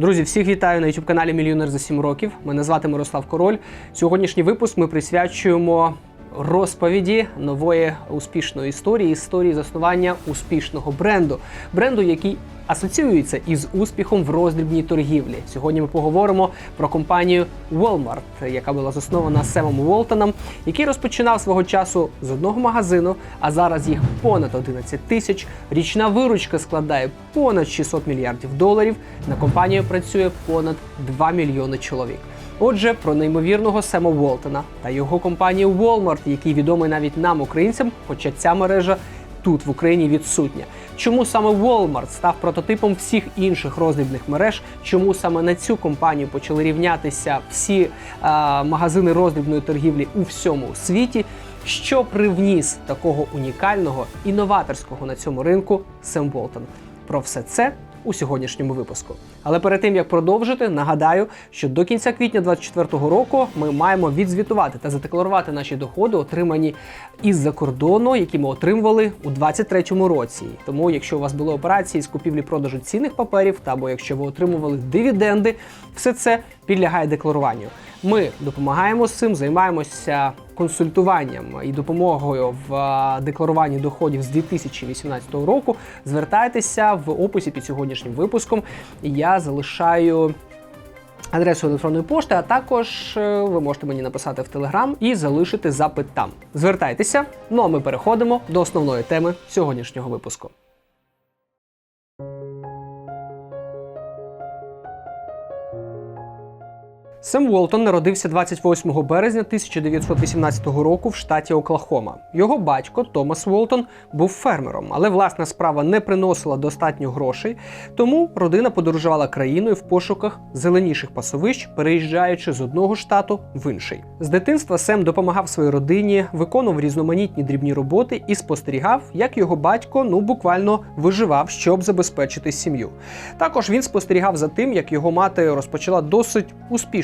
Друзі, всіх вітаю на youtube каналі Мільйонер за 7 років. Мене звати Мирослав Король. Сьогоднішній випуск ми присвячуємо розповіді нової успішної історії, історії заснування успішного бренду, бренду, який асоціюється із успіхом в роздрібній торгівлі. Сьогодні ми поговоримо про компанію Walmart, яка була заснована Семом Уолтоном, який розпочинав свого часу з одного магазину, а зараз їх понад 11 тисяч. Річна виручка складає понад 600 мільярдів доларів. На компанію працює понад 2 мільйони чоловік. Отже, про неймовірного Сема Уолтона та його компанію Walmart, який відомий навіть нам, українцям, хоча ця мережа тут в Україні відсутня. Чому саме Walmart став прототипом всіх інших роздрібних мереж? Чому саме на цю компанію почали рівнятися всі е, магазини роздрібної торгівлі у всьому світі? Що привніс такого унікального і новаторського на цьому ринку Сем Волтон? Про все це у сьогоднішньому випуску. Але перед тим як продовжити, нагадаю, що до кінця квітня 2024 року ми маємо відзвітувати та задекларувати наші доходи, отримані із-за кордону, які ми отримували у 2023 році. Тому, якщо у вас були операції з купівлі-продажу цінних паперів, та або якщо ви отримували дивіденди, все це підлягає декларуванню. Ми допомагаємо з цим, займаємося консультуванням і допомогою в е, декларуванні доходів з 2018 року. Звертайтеся в описі під сьогоднішнім випуском. Я залишаю. Адресу електронної пошти, а також е, ви можете мені написати в Телеграм і залишити запит там. Звертайтеся. Ну а ми переходимо до основної теми сьогоднішнього випуску. Сем Уолтон народився 28 березня 1918 року в штаті Оклахома. Його батько Томас Уолтон був фермером, але власна справа не приносила достатньо грошей, тому родина подорожувала країною в пошуках зеленіших пасовищ, переїжджаючи з одного штату в інший. З дитинства Сем допомагав своїй родині, виконував різноманітні дрібні роботи і спостерігав, як його батько ну буквально виживав, щоб забезпечити сім'ю. Також він спостерігав за тим, як його мати розпочала досить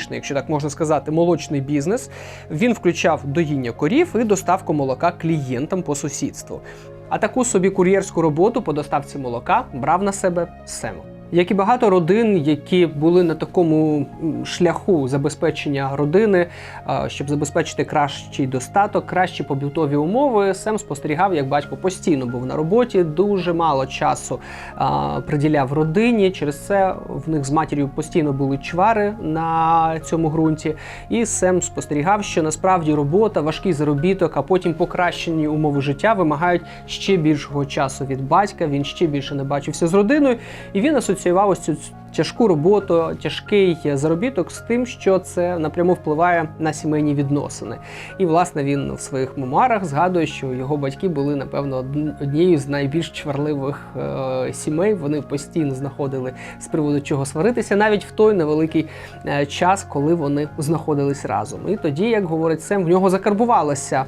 успішний, якщо так можна сказати, молочний бізнес. Він включав доїння корів і доставку молока клієнтам по сусідству. А таку собі кур'єрську роботу по доставці молока брав на себе Сем. Як і багато родин, які були на такому шляху забезпечення родини, е, щоб забезпечити кращий достаток, кращі побутові умови, Сем спостерігав, як батько постійно був на роботі, дуже мало часу е, приділяв родині. Через це в них з матір'ю постійно були чвари на цьому ґрунті. І Сем спостерігав, що насправді робота, важкий заробіток, а потім покращені умови життя вимагають ще більшого часу від батька. Він ще більше не бачився з родиною, і він асоціював ось цю тяжку роботу, тяжкий заробіток з тим, що це напряму впливає на сімейні відносини. І власне він в своїх мемуарах згадує, що його батьки були напевно однією з найбільш чварливих е, сімей. Вони постійно знаходили з приводу чого сваритися, навіть в той невеликий е, час, коли вони знаходились разом. І тоді, як говорить Сем, в нього закарбувалося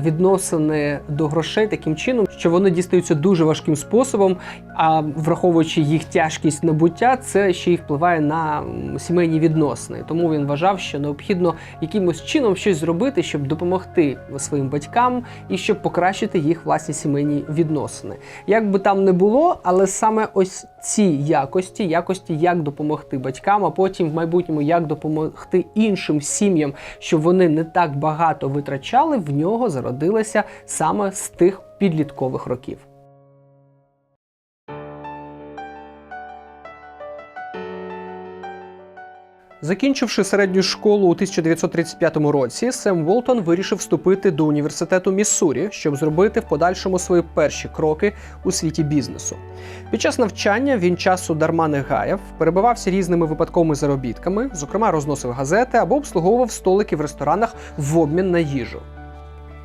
відносини до грошей таким чином, що вони дістаються дуже важким способом. А враховуючи їх тяжкість набуття, це ще й впливає на сімейні відносини. Тому він вважав, що необхідно якимось чином щось зробити, щоб допомогти своїм батькам і щоб покращити їх власні сімейні відносини. Як би там не було, але саме ось ці якості, якості, як допомогти батькам, а потім в майбутньому як допомогти іншим сім'ям, щоб вони не так багато витрачали, в нього зародилося саме з тих підліткових років. Закінчивши середню школу у 1935 році, Сем Волтон вирішив вступити до університету Міссурі, щоб зробити в подальшому свої перші кроки у світі бізнесу. Під час навчання він часу дарма не гаяв, перебивався різними випадковими заробітками, зокрема розносив газети або обслуговував столики в ресторанах в обмін на їжу.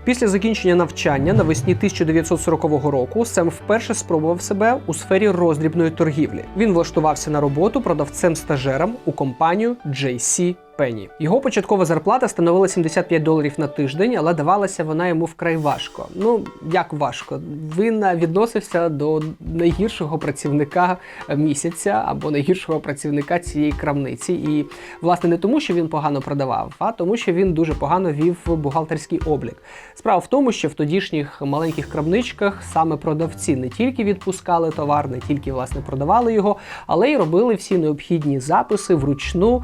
Після закінчення навчання навесні 1940 року Сем вперше спробував себе у сфері роздрібної торгівлі. Він влаштувався на роботу продавцем-стажером у компанію JC пені. Його початкова зарплата становила 75 доларів на тиждень, але давалася вона йому вкрай важко. Ну як важко? Він відносився до найгіршого працівника місяця або найгіршого працівника цієї крамниці. І власне не тому, що він погано продавав, а тому, що він дуже погано вів бухгалтерський облік. Справа в тому, що в тодішніх маленьких крамничках саме продавці не тільки відпускали товар, не тільки власне продавали його, але й робили всі необхідні записи вручну,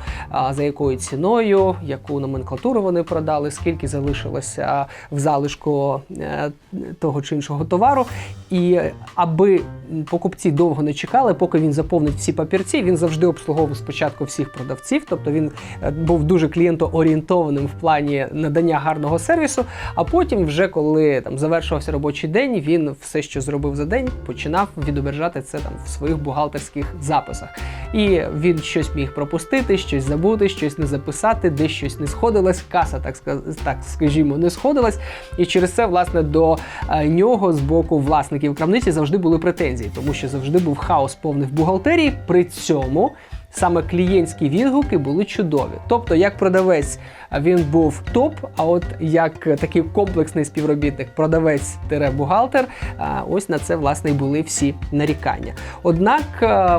за якою ціною, яку номенклатуру вони продали, скільки залишилося в залишку е, того чи іншого товару. І аби покупці довго не чекали, поки він заповнить всі папірці, він завжди обслуговував спочатку всіх продавців, тобто він е, був дуже клієнтоорієнтованим в плані надання гарного сервісу. А потім, вже коли там завершувався робочий день, він все, що зробив за день, починав відображати це там в своїх бухгалтерських записах. І він щось міг пропустити, щось забути, щось не записати, де щось не сходилось, каса, так так скажімо, не сходилась. І через це, власне, до е, нього з боку власників крамниці завжди були претензії, тому що завжди був хаос повний в бухгалтерії. При цьому саме клієнтські відгуки були чудові. Тобто, як продавець він був топ, а от як такий комплексний співробітник, продавець-бухгалтер, ось на це власне і були всі нарікання. Однак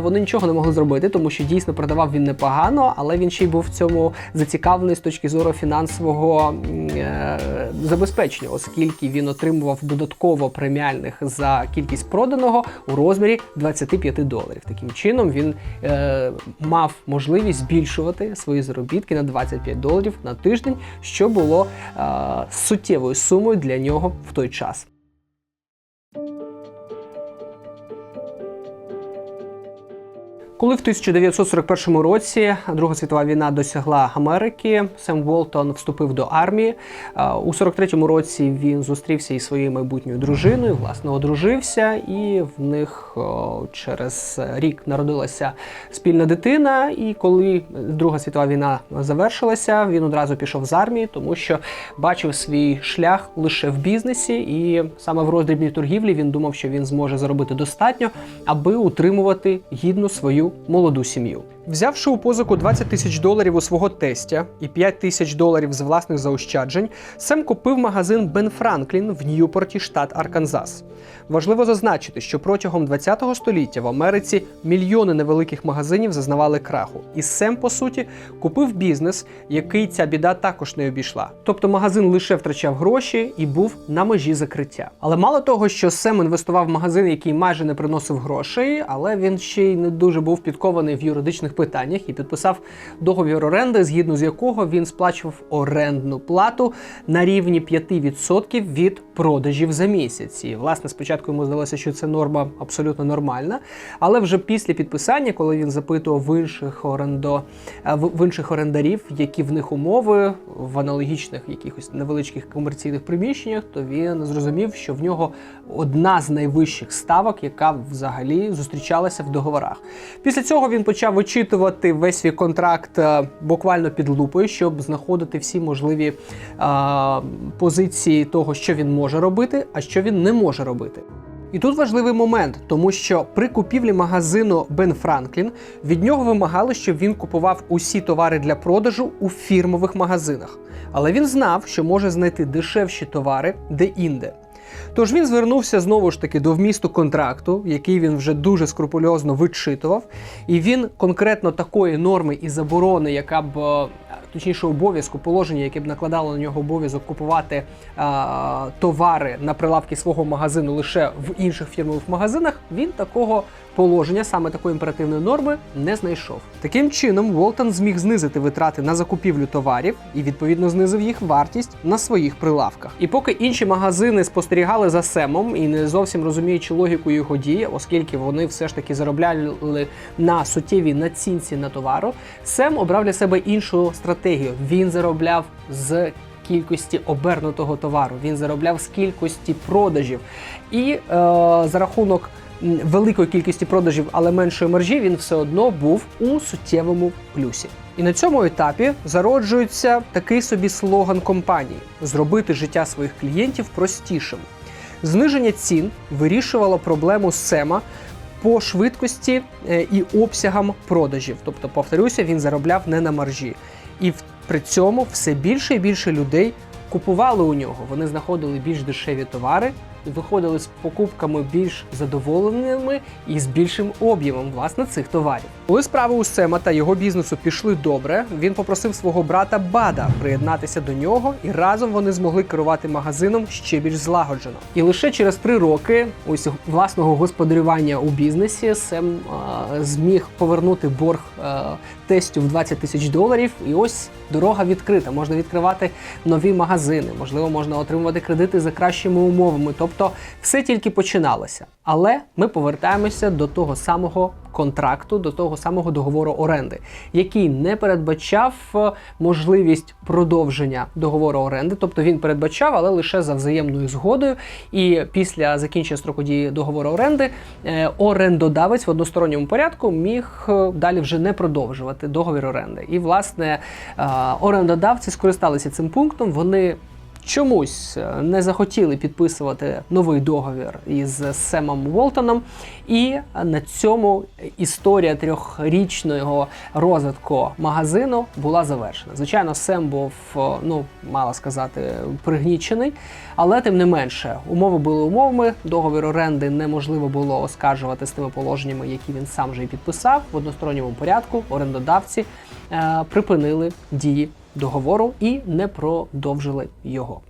вони нічого не могли зробити, тому що дійсно продавав він непогано, але він ще й був в цьому зацікавлений з точки зору фінансового е, забезпечення, оскільки він отримував додатково преміальних за кількість проданого у розмірі 25 доларів. Таким чином він е, мав можливість збільшувати свої заробітки на 25 доларів на тиждень, що було е, суттєвою сумою для нього в той час. Коли в 1941 році Друга світова війна досягла Америки, Сем Волтон вступив до армії. У 43-му році він зустрівся із своєю майбутньою дружиною, власне, одружився, і в них через рік народилася спільна дитина. І коли Друга світова війна завершилася, він одразу пішов з армії, тому що бачив свій шлях лише в бізнесі, і саме в роздрібній торгівлі він думав, що він зможе заробити достатньо, аби утримувати гідну свою молоду сім'ю. Взявши у позику 20 тисяч доларів у свого тестя і 5 тисяч доларів з власних заощаджень, Сем купив магазин Бен Франклін в Ньюпорті, штат Арканзас. Важливо зазначити, що протягом 20-го століття в Америці мільйони невеликих магазинів зазнавали краху. І Сем, по суті, купив бізнес, який ця біда також не обійшла. Тобто магазин лише втрачав гроші і був на межі закриття. Але мало того, що Сем інвестував в магазин, який майже не приносив грошей, але він ще й не дуже був підкований в юридичних питаннях і підписав договір оренди, згідно з якого він сплачував орендну плату на рівні 5% від продажів за місяць. І, власне, спочатку йому здалося, що це норма абсолютно нормальна. Але вже після підписання, коли він запитував в інших орендо е, в інших орендарів, які в них умови в аналогічних якихось невеличких комерційних приміщеннях, то він зрозумів, що в нього одна з найвищих ставок, яка взагалі зустрічалася в договорах. Після цього він почав вичитувати весь свій контракт е, буквально під лупою, щоб знаходити всі можливі е, позиції того, що він може робити, а що він не може робити. І тут важливий момент, тому що при купівлі магазину Бен Франклін від нього вимагали, щоб він купував усі товари для продажу у фірмових магазинах. Але він знав, що може знайти дешевші товари де-інде. Тож він звернувся знову ж таки до вмісту контракту, який він вже дуже скрупульозно вичитував, і він конкретно такої норми і заборони, яка б е, точніше обов'язку положення, яке б накладало на нього обов'язок купувати е, товари на прилавки свого магазину лише в інших фірмових магазинах, він такого положення, саме такої імперативної норми, не знайшов. Таким чином, Волтон зміг знизити витрати на закупівлю товарів і відповідно знизив їх вартість на своїх прилавках. І поки інші магазини спостерігали за Семом і не зовсім розуміючи логіку його дії, оскільки вони все ж таки заробляли на суттєвій націнці на товару, Сем обрав для себе іншу стратегію. Він заробляв з кількості обернутого товару, він заробляв з кількості продажів. І е, за рахунок великої кількості продажів, але меншої маржі, він все одно був у суттєвому плюсі. І на цьому етапі зароджується такий собі слоган компанії: зробити життя своїх клієнтів простішим. Зниження цін вирішувало проблему Сема по швидкості е, і обсягам продажів. Тобто, повторюся, він заробляв не на маржі. І при цьому все більше і більше людей купували у нього. Вони знаходили більш дешеві товари, виходили з покупками більш задоволеними і з більшим об'ємом власне цих товарів. Коли справи у Сема та його бізнесу пішли добре, він попросив свого брата Бада приєднатися до нього, і разом вони змогли керувати магазином ще більш злагоджено. І лише через три роки ось власного господарювання у бізнесі Сем а, зміг повернути борг а, тестю в 20 тисяч доларів. І ось дорога відкрита. Можна відкривати нові магазини, можливо, можна отримувати кредити за кращими умовами. Тобто, все тільки починалося. Але ми повертаємося до того самого контракту, до того самого договору оренди, який не передбачав е, можливість продовження договору оренди, тобто він передбачав, але лише за взаємною згодою. І після закінчення строку дії договору оренди е, орендодавець в односторонньому порядку міг е, далі вже не продовжувати договір оренди. І власне е, орендодавці скористалися цим пунктом. Вони чомусь е, не захотіли підписувати новий договір із Семом Волтоном, і на цьому історія трьохрічного розвитку магазину була завершена. Звичайно, Сем був, е, ну мало сказати, пригнічений, але тим не менше, умови були умовами. Договір оренди неможливо було оскаржувати з тими положеннями, які він сам вже і підписав в односторонньому порядку. Орендодавці е, припинили дії договору і не продовжили його.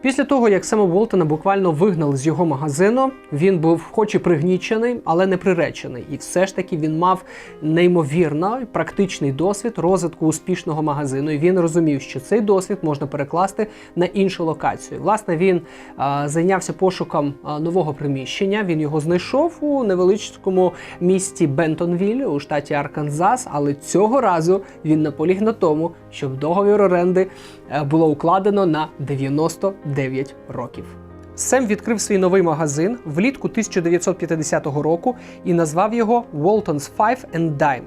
Після того, як Сема Волтона буквально вигнали з його магазину, він був хоч і пригнічений, але не приречений. І все ж таки він мав неймовірно практичний досвід розвитку успішного магазину. І він розумів, що цей досвід можна перекласти на іншу локацію. Власне, він а, зайнявся пошуком а, нового приміщення. Він його знайшов у невеличкому місті Бентонвіль у штаті Арканзас. Але цього разу він наполіг на тому, щоб договір оренди е, було укладено на 99 років. Сем відкрив свій новий магазин влітку 1950 року і назвав його Walton's Five and Dime.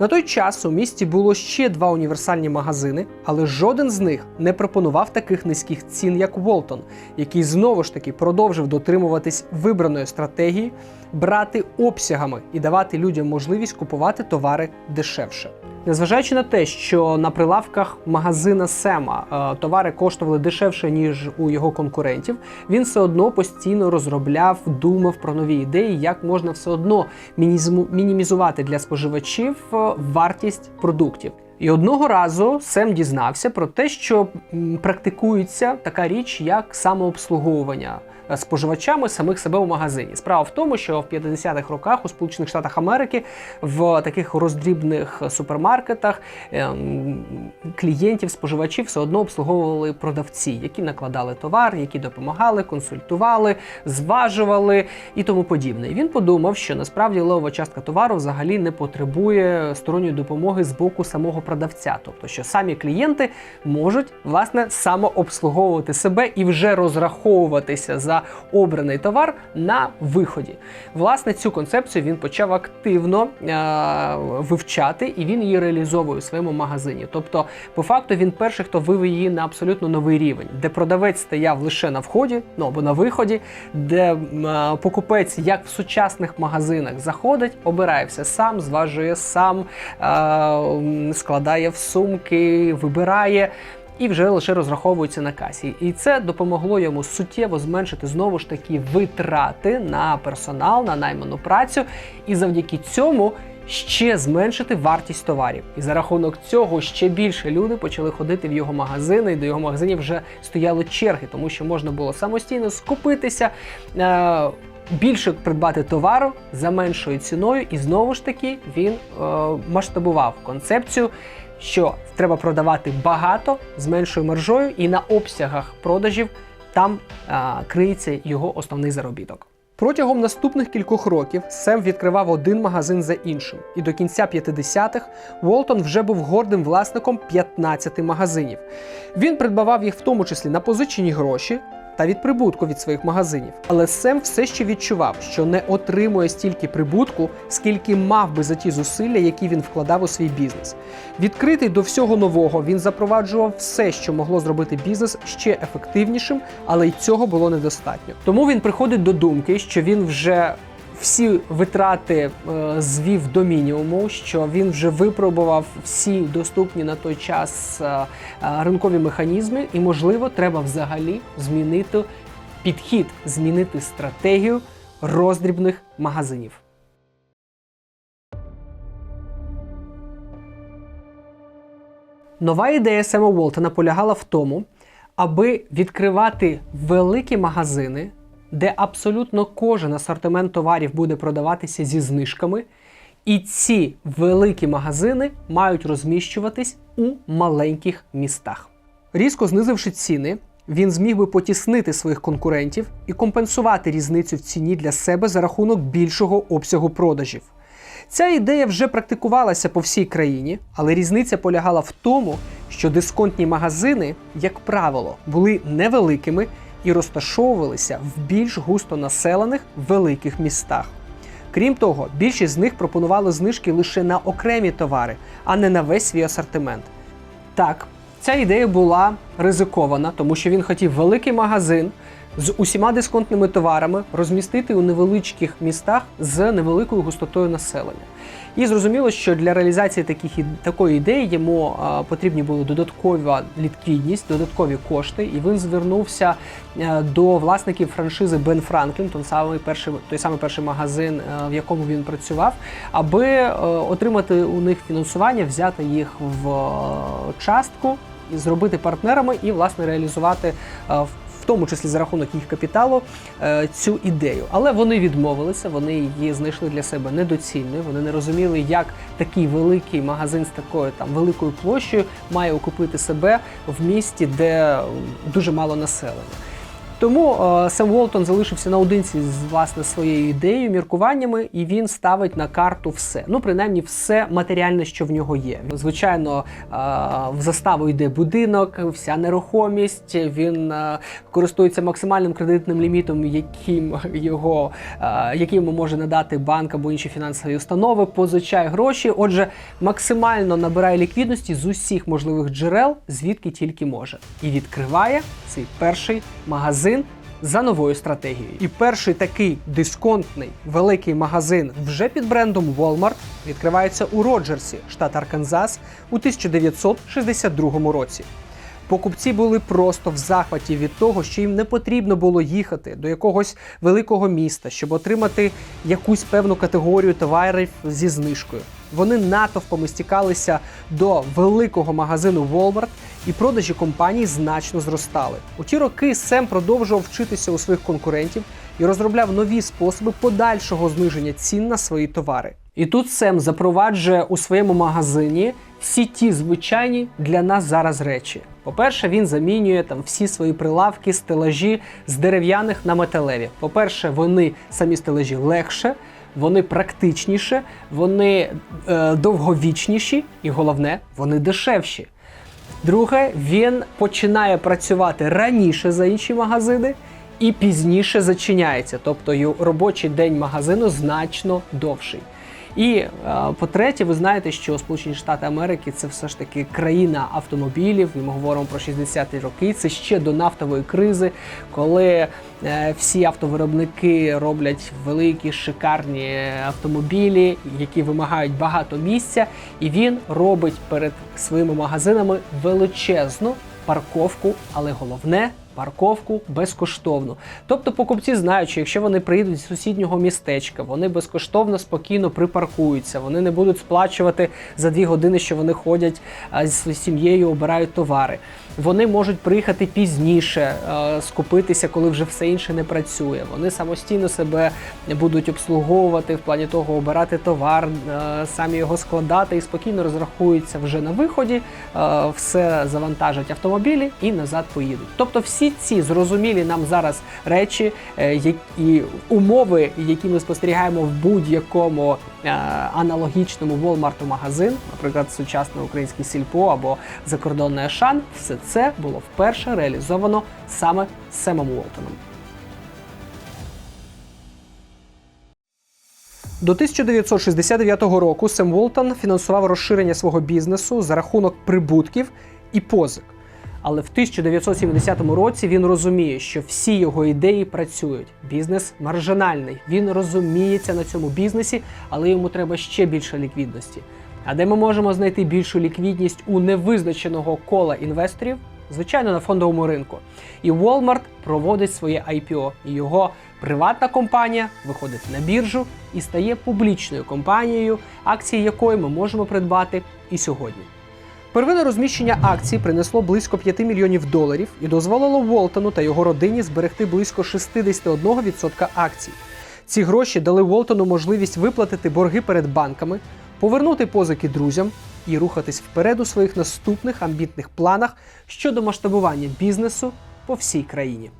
На той час у місті було ще два універсальні магазини, але жоден з них не пропонував таких низьких цін, як Волтон, який знову ж таки продовжив дотримуватись вибраної стратегії, брати обсягами і давати людям можливість купувати товари дешевше. Незважаючи на те, що на прилавках магазина Сема е, товари коштували дешевше ніж у його конкурентів, він все одно постійно розробляв, думав про нові ідеї, як можна все одно мінімізувати для споживачів е, вартість продуктів. І одного разу Сем дізнався про те, що практикується така річ, як самообслуговування споживачами самих себе у магазині. Справа в тому, що в 50-х роках у Сполучених Штатах Америки в таких роздрібних супермаркетах ем, клієнтів, споживачів все одно обслуговували продавці, які накладали товар, які допомагали, консультували, зважували і тому подібне. І він подумав, що насправді левова частка товару взагалі не потребує сторонньої допомоги з боку самого продавця, тобто що самі клієнти можуть власне самообслуговувати себе і вже розраховуватися за обраний товар на виході. Власне, цю концепцію він почав активно е- вивчати, і він її реалізовує у своєму магазині. Тобто, по факту, він перший, хто вивів її на абсолютно новий рівень, де продавець стояв лише на вході, ну або на виході, де е, покупець, як в сучасних магазинах, заходить, обирає все сам, зважує сам, е- складає в сумки, вибирає. І вже лише розраховується на касі. І це допомогло йому суттєво зменшити знову ж таки витрати на персонал, на найману працю, і завдяки цьому ще зменшити вартість товарів. І за рахунок цього ще більше люди почали ходити в його магазини, і до його магазинів вже стояли черги, тому що можна було самостійно скупитися. Е- Більше придбати товару за меншою ціною, і знову ж таки він е, масштабував концепцію, що треба продавати багато з меншою маржою, і на обсягах продажів там е, криється його основний заробіток. Протягом наступних кількох років Сем відкривав один магазин за іншим, і до кінця 50-х Волтон вже був гордим власником 15 магазинів. Він придбавав їх в тому числі на позичені гроші. Та від прибутку від своїх магазинів. Але Сем все ще відчував, що не отримує стільки прибутку, скільки мав би за ті зусилля, які він вкладав у свій бізнес. Відкритий до всього нового, він запроваджував все, що могло зробити бізнес ще ефективнішим, але й цього було недостатньо. Тому він приходить до думки, що він вже всі витрати е, звів до мінімуму, що він вже випробував всі доступні на той час е, е, ринкові механізми, і можливо, треба взагалі змінити підхід, змінити стратегію роздрібних магазинів. Нова ідея Сема Уолтона полягала в тому, аби відкривати великі магазини, де абсолютно кожен асортимент товарів буде продаватися зі знижками, і ці великі магазини мають розміщуватись у маленьких містах. Різко знизивши ціни, він зміг би потіснити своїх конкурентів і компенсувати різницю в ціні для себе за рахунок більшого обсягу продажів. Ця ідея вже практикувалася по всій країні, але різниця полягала в тому, що дисконтні магазини, як правило, були невеликими і розташовувалися в більш густо населених великих містах. Крім того, більшість з них пропонували знижки лише на окремі товари, а не на весь свій асортимент. Так, ця ідея була ризикована, тому що він хотів великий магазин з усіма дисконтними товарами розмістити у невеличких містах з невеликою густотою населення. І зрозуміло, що для реалізації таких такої ідеї йому а, потрібні були додаткова ліквідність, додаткові кошти, і він звернувся е, до власників франшизи Бен Франклін, той самий перший, той самий перший магазин, е, в якому він працював, аби е, отримати у них фінансування, взяти їх в е, частку зробити партнерами і власне реалізувати тому числі за рахунок їх капіталу, е, цю ідею. Але вони відмовилися, вони її знайшли для себе недоцільною. Вони не розуміли, як такий великий магазин з такою там великою площею має окупити себе в місті, де дуже мало населення. Тому е, Сем Волтон залишився наодинці з власне своєю ідеєю, міркуваннями, і він ставить на карту все. Ну, принаймні, все матеріальне, що в нього є. Звичайно, е, в заставу йде будинок, вся нерухомість. Він е, користується максимальним кредитним лімітом, яким його який може надати банк або інші фінансові установи, позичає гроші. Отже, максимально набирає ліквідності з усіх можливих джерел, звідки тільки може, і відкриває цей перший магазин за новою стратегією. І перший такий дисконтний великий магазин вже під брендом Walmart відкривається у Роджерсі, штат Арканзас, у 1962 році. Покупці були просто в захваті від того, що їм не потрібно було їхати до якогось великого міста, щоб отримати якусь певну категорію товарів зі знижкою. Вони натовпами стікалися до великого магазину Walmart, і продажі компаній значно зростали. У ті роки Сем продовжував вчитися у своїх конкурентів і розробляв нові способи подальшого зниження цін на свої товари. І тут Сем запроваджує у своєму магазині всі ті звичайні для нас зараз речі. По-перше, він замінює там всі свої прилавки, стелажі з дерев'яних на металеві. По-перше, вони самі стелажі легше, вони практичніше, вони е, довговічніші, і головне, вони дешевші. Друге, він починає працювати раніше за інші магазини і пізніше зачиняється. Тобто робочий день магазину значно довший. І е, по-третє, ви знаєте, що Сполучені Штати Америки це все ж таки країна автомобілів, ми говоримо про 60-ті роки. Це ще до нафтової кризи, коли е, всі автовиробники роблять великі шикарні автомобілі, які вимагають багато місця, і він робить перед своїми магазинами величезну парковку, але головне парковку безкоштовну. Тобто покупці знають, що якщо вони приїдуть з сусіднього містечка, вони безкоштовно спокійно припаркуються, вони не будуть сплачувати за дві години, що вони ходять з сім'єю, обирають товари. Вони можуть приїхати пізніше, е, скупитися, коли вже все інше не працює. Вони самостійно себе будуть обслуговувати в плані того, обирати товар, е, самі його складати і спокійно розрахуються вже на виході, е, все завантажать автомобілі і назад поїдуть. Тобто, всі ці зрозумілі нам зараз речі е, як- і умови, які ми спостерігаємо в будь-якому е, аналогічному Walmart магазин, наприклад, сучасний український сільпо або закордонний Ашан, все це було вперше реалізовано саме Семом Уолтоном. До 1969 року Сем Волтон фінансував розширення свого бізнесу за рахунок прибутків і позик. Але в 1970 році він розуміє, що всі його ідеї працюють. Бізнес маржинальний. Він розуміється на цьому бізнесі, але йому треба ще більше ліквідності. А де ми можемо знайти більшу ліквідність у невизначеного кола інвесторів? Звичайно, на фондовому ринку. І Walmart проводить своє IPO, і його приватна компанія виходить на біржу і стає публічною компанією, акції якої ми можемо придбати і сьогодні. Первинне розміщення акцій принесло близько 5 мільйонів доларів і дозволило Волтону та його родині зберегти близько 61% акцій. Ці гроші дали Волтону можливість виплатити борги перед банками, повернути позики друзям і рухатись вперед у своїх наступних амбітних планах щодо масштабування бізнесу по всій країні.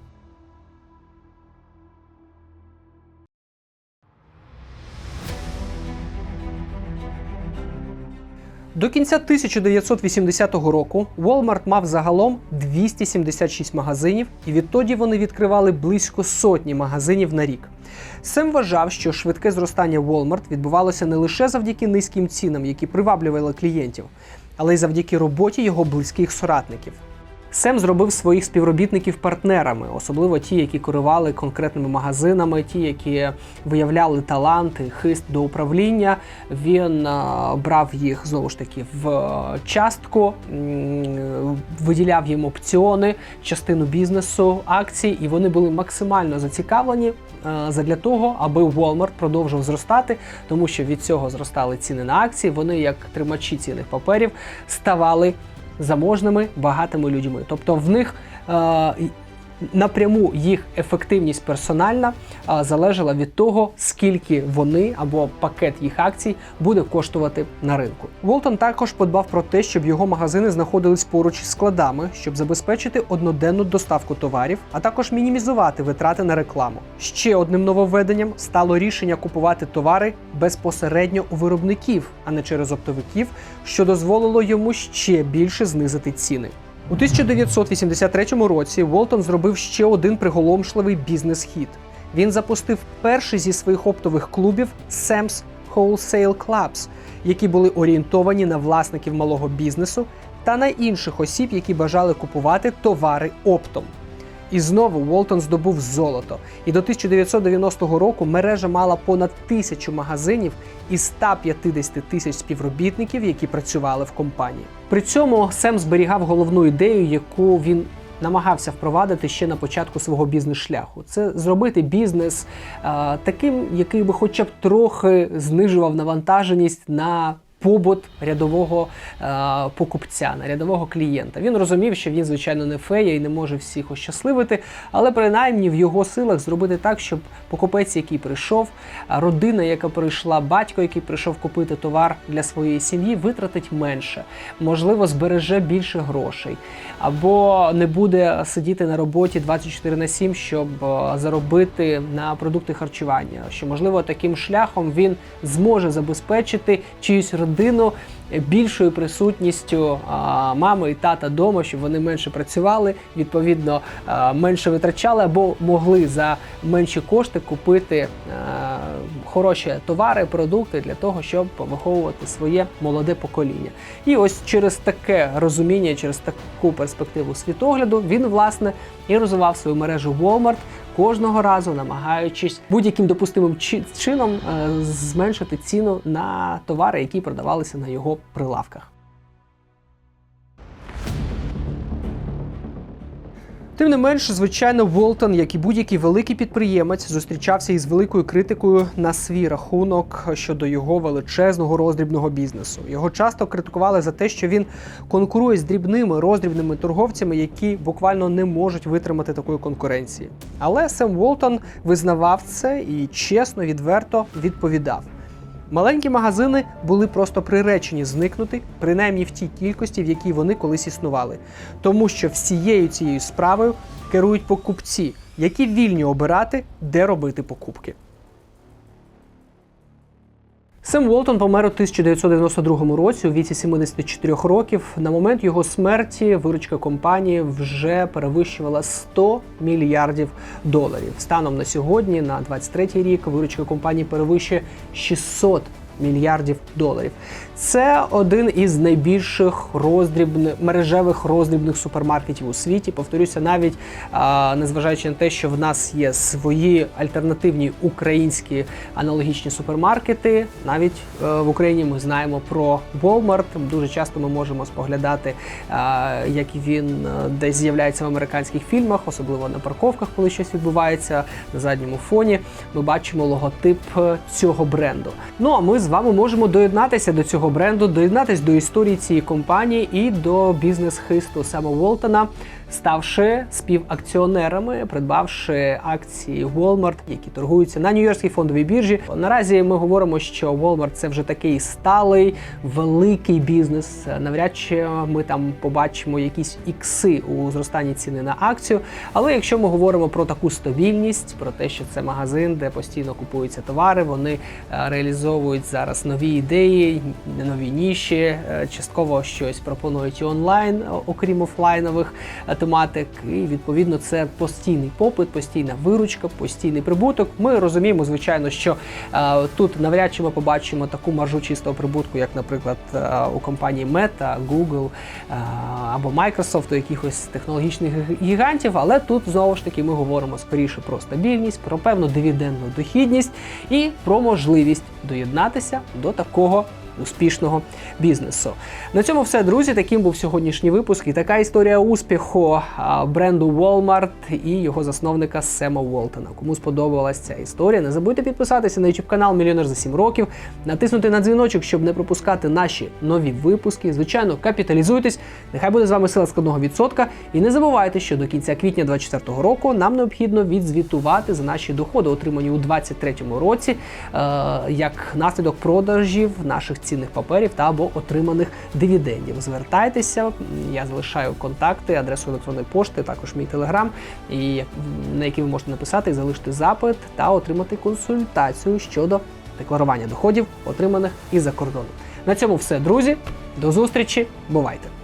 До кінця 1980 року Walmart мав загалом 276 магазинів, і відтоді вони відкривали близько сотні магазинів на рік. Сем вважав, що швидке зростання Walmart відбувалося не лише завдяки низьким цінам, які приваблювали клієнтів, але й завдяки роботі його близьких соратників. Сем зробив своїх співробітників партнерами, особливо ті, які керували конкретними магазинами, ті, які виявляли таланти, хист до управління. Він е, брав їх знову ж таки в е, частку, виділяв їм опціони, частину бізнесу, акцій, і вони були максимально зацікавлені е, задля того, аби Walmart продовжував зростати, тому що від цього зростали ціни на акції. Вони, як тримачі цінних паперів, ставали заможними, багатими людьми. Тобто в них е, напряму їх ефективність персональна залежала від того, скільки вони або пакет їх акцій буде коштувати на ринку. Волтон також подбав про те, щоб його магазини знаходились поруч із складами, щоб забезпечити одноденну доставку товарів, а також мінімізувати витрати на рекламу. Ще одним нововведенням стало рішення купувати товари безпосередньо у виробників, а не через оптовиків, що дозволило йому ще більше знизити ціни. У 1983 році Волтон зробив ще один приголомшливий бізнес-хід. Він запустив перший зі своїх оптових клубів Sam's Wholesale Clubs, які були орієнтовані на власників малого бізнесу та на інших осіб, які бажали купувати товари оптом. І знову Волтон здобув золото. І до 1990 року мережа мала понад тисячу магазинів і 150 тисяч співробітників, які працювали в компанії. При цьому Сем зберігав головну ідею, яку він намагався впровадити ще на початку свого бізнес-шляху. Це зробити бізнес е, таким, який би хоча б трохи знижував навантаженість на побут рядового е, покупця, на рядового клієнта. Він розумів, що він, звичайно, не фея і не може всіх ощасливити, але принаймні в його силах зробити так, щоб покупець, який прийшов, родина, яка прийшла, батько, який прийшов купити товар для своєї сім'ї, витратить менше, можливо, збереже більше грошей, або не буде сидіти на роботі 24 на 7, щоб е, заробити на продукти харчування. Що можливо таким шляхом він зможе забезпечити чиюсь родину більшою присутністю мами і тата вдома, щоб вони менше працювали, відповідно менше витрачали або могли за менші кошти купити хороші товари, продукти для того, щоб виховувати своє молоде покоління. І ось через таке розуміння, через таку перспективу світогляду він власне і розвивав свою мережу Walmart, кожного разу намагаючись будь-яким допустимим чи- чином е, зменшити ціну на товари, які продавалися на його прилавках. Тим не менш, звичайно, Волтон, як і будь-який великий підприємець, зустрічався із великою критикою на свій рахунок щодо його величезного роздрібного бізнесу. Його часто критикували за те, що він конкурує з дрібними роздрібними торговцями, які буквально не можуть витримати такої конкуренції. Але Сем Волтон визнавав це і чесно, відверто відповідав. Маленькі магазини були просто приречені зникнути, принаймні в тій кількості, в якій вони колись існували, тому що всією цією справою керують покупці, які вільні обирати, де робити покупки. Сем Уолтон помер у 1992 році у віці 74 років. На момент його смерті виручка компанії вже перевищувала 100 мільярдів доларів. Станом на сьогодні, на 23 рік, виручка компанії перевищує 600 мільярдів доларів. Це один із найбільших роздрібних мережевих роздрібних супермаркетів у світі. Повторюся, навіть а, незважаючи на те, що в нас є свої альтернативні українські аналогічні супермаркети. Навіть е, в Україні ми знаємо про Walmart. Дуже часто ми можемо споглядати, а, як він е, десь з'являється в американських фільмах, особливо на парковках, коли щось відбувається на задньому фоні. Ми бачимо логотип е, цього бренду. Ну а ми з вами можемо доєднатися до цього бренду, доєднатись до історії цієї компанії і до бізнес-хисту Сема Волтона, ставши співакціонерами, придбавши акції Walmart, які торгуються на Нью-Йоркській фондовій біржі. Наразі ми говоримо, що Walmart – це вже такий сталий великий бізнес. Навряд чи ми там побачимо якісь ікси у зростанні ціни на акцію. Але якщо ми говоримо про таку стабільність, про те, що це магазин, де постійно купуються товари, вони е, реалізовують зараз нові ідеї, нові ніші, е, частково щось пропонують і онлайн, окрім офлайнових е, тематик. І відповідно це постійний попит, постійна виручка, постійний прибуток. Ми розуміємо, звичайно, що е, тут навряд чи ми побачимо таку маржу чистого прибутку, як, наприклад, е, у компанії Meta, Google е, або Microsoft, у якихось технологічних гігантів. Але тут знову ж таки ми говоримо скоріше про стабільність, про певну дивідендну дохідність і про можливість доєднатися до такого. Успішного бізнесу. На цьому все, друзі. Таким був сьогоднішній випуск. І така історія успіху бренду Walmart і його засновника Сема Уолтона. Кому сподобалась ця історія, не забудьте підписатися на YouTube канал Мільйонер за 7 років, натиснути на дзвіночок, щоб не пропускати наші нові випуски. Звичайно, капіталізуйтесь. Нехай буде з вами сила складного відсотка. І не забувайте, що до кінця квітня 2024 року нам необхідно відзвітувати за наші доходи, отримані у 2023 році, е, як наслідок продажів наших цінних паперів та або отриманих дивідендів. Звертайтеся, я залишаю контакти, адресу електронної пошти, також мій телеграм, і на який ви можете написати залишити запит та отримати консультацію щодо декларування доходів, отриманих із-за кордону. На цьому все, друзі. До зустрічі, бувайте!